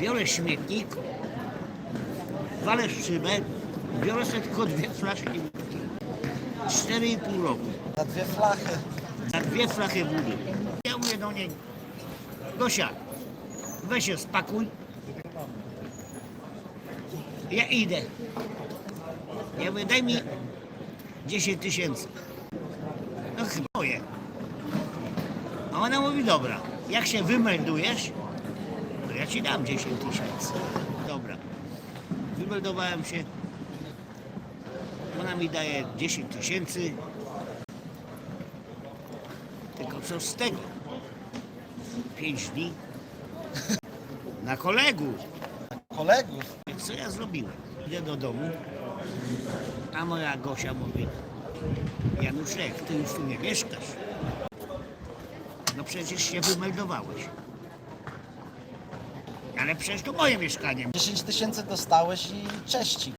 Biorę śmietnik, walę w szybę, biorę sobie tylko dwie flaszki wódki. Cztery i pół roku. Na dwie flachy. Na dwie flachy wody. Ja mówię do niej, Gosia, weź się spakuj. Ja idę. Ja mówię, daj mi 10 tysięcy. No chyba moje. A ona mówi, dobra, jak się wymeldujesz, ja ci dam 10 tysięcy. Dobra. Wymeldowałem się. Ona mi daje 10 tysięcy. Tylko co z tego? Pięć dni na kolegów. Kolegów. Co ja zrobiłem? Idę do domu, a moja Gosia mówi, Januszek, ty już tu nie mieszkasz. No przecież się wymeldowałeś. Ale przecież to moje mieszkanie. 10 tysięcy dostałeś i cześci.